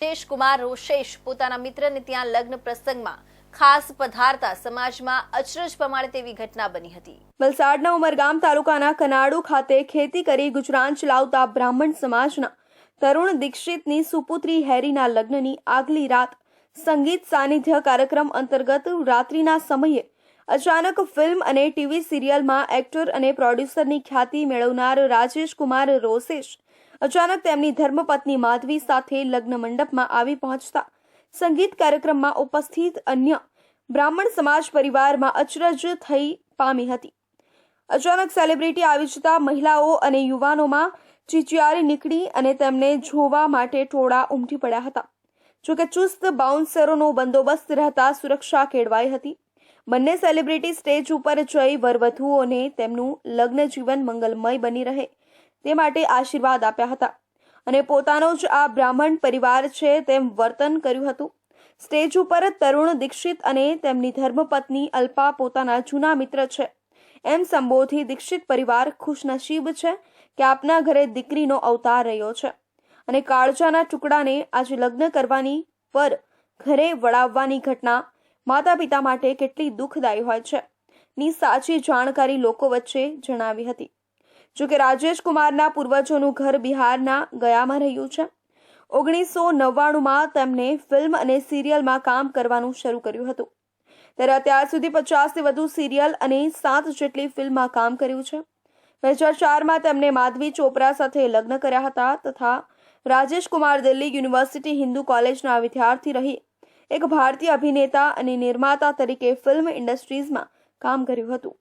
કુમાર રોશેશ પોતાના મિત્રને ત્યાં લગ્ન પ્રસંગમાં ખાસ પધારતા સમાજમાં અચરજ પ્રમાણે તેવી ઘટના બની હતી. વલસાડના ઉમરગામ તાલુકાના કનાડુ ખાતે ખેતી કરી ગુજરાન ચલાવતા બ્રાહ્મણ સમાજના તરુણ દીક્ષિતની સુપુત્રી હેરીના લગ્નની આગલી રાત સંગીત સાનિધ્ય કાર્યક્રમ અંતર્ગત રાત્રિના સમયે અચાનક ફિલ્મ અને ટીવી સિરિયલમાં એક્ટર અને પ્રોડ્યુસરની ખ્યાતિ મેળવનાર રાજેશ કુમાર રોસેશ અચાનક તેમની ધર્મપત્ની માધવી સાથે લગ્ન મંડપમાં આવી પહોંચતા સંગીત કાર્યક્રમમાં ઉપસ્થિત અન્ય બ્રાહ્મણ સમાજ પરિવારમાં અચરજ થઈ પામી હતી. અચાનક સેલિબ્રિટી આવી જતા મહિલાઓ અને યુવાનોમાં ચીચિયારી નીકળી અને તેમને જોવા માટે ટોળા ઉમટી પડ્યા હતા. જોકે ચુસ્ત બાઉન્સરોનો બંદોબસ્ત રહેતા સુરક્ષા કેળવાઈ હતી. બંને સેલિબ્રિટી સ્ટેજ ઉપર જઈ વરવધુઓને તેમનું લગ્ન જીવન મંગલમય બની રહે. તે માટે આશીર્વાદ આપ્યા હતા. અને પોતાનો જ આ બ્રાહ્મણ પરિવાર છે તેમ વર્તન કર્યું હતું. સ્ટેજ ઉપર તરુણ દીક્ષિત અને તેમની ધર્મપત્ની અલ્પા પોતાના જૂના મિત્ર છે. એમ સંબોધી દીક્ષિત પરિવાર ખુશનસીબ છે કે આપના ઘરે દીકરીનો અવતાર રહ્યો છે. અને કાળજાના ટુકડાને આજે લગ્ન કરવાની પર ઘરે વળાવવાની ઘટના માતા પિતા માટે કેટલી દુઃખદાયી હોય છે. ની સાચી જાણકારી લોકો વચ્ચે જણાવી હતી. જોકે રાજેશ કુમારના પૂર્વજોનું ઘર બિહારના ગયામાં રહ્યું છે. ઓગણીસો નવ્વાણુંમાં તેમને ફિલ્મ અને સિરિયલમાં કામ કરવાનું શરૂ કર્યું હતું. ત્યારે અત્યાર સુધી પચાસથી વધુ સિરિયલ અને સાત જેટલી ફિલ્મમાં કામ કર્યું છે. બે હજાર ચારમાં તેમણે માધવી ચોપરા સાથે લગ્ન કર્યા હતા તથા રાજેશ કુમાર દિલ્હી યુનિવર્સિટી હિન્દુ કોલેજના વિદ્યાર્થી રહી. એક ભારતીય અભિનેતા અને નિર્માતા તરીકે ફિલ્મ ઇન્ડસ્ટ્રીઝમાં કામ કર્યું હતું.